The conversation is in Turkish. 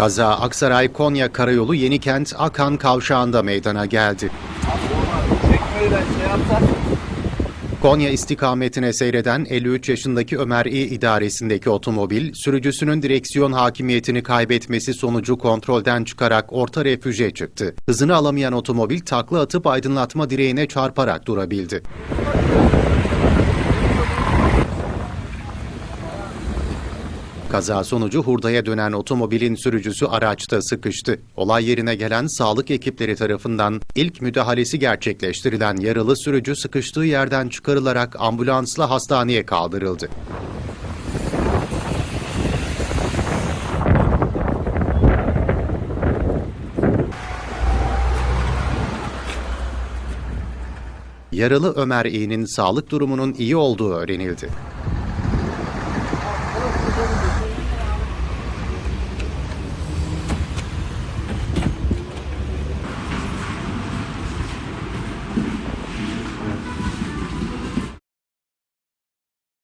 Kaza Aksaray-Konya Karayolu Yenikent Akan kavşağında meydana geldi. Konya istikametine seyreden 53 yaşındaki Ömer İ idaresindeki otomobil, sürücüsünün direksiyon hakimiyetini kaybetmesi sonucu kontrolden çıkarak orta refüje çıktı. Hızını alamayan otomobil takla atıp aydınlatma direğine çarparak durabildi. Kaza sonucu hurdaya dönen otomobilin sürücüsü araçta sıkıştı. Olay yerine gelen sağlık ekipleri tarafından ilk müdahalesi gerçekleştirilen yaralı sürücü sıkıştığı yerden çıkarılarak ambulansla hastaneye kaldırıldı. Yaralı Ömer İ'nin sağlık durumunun iyi olduğu öğrenildi.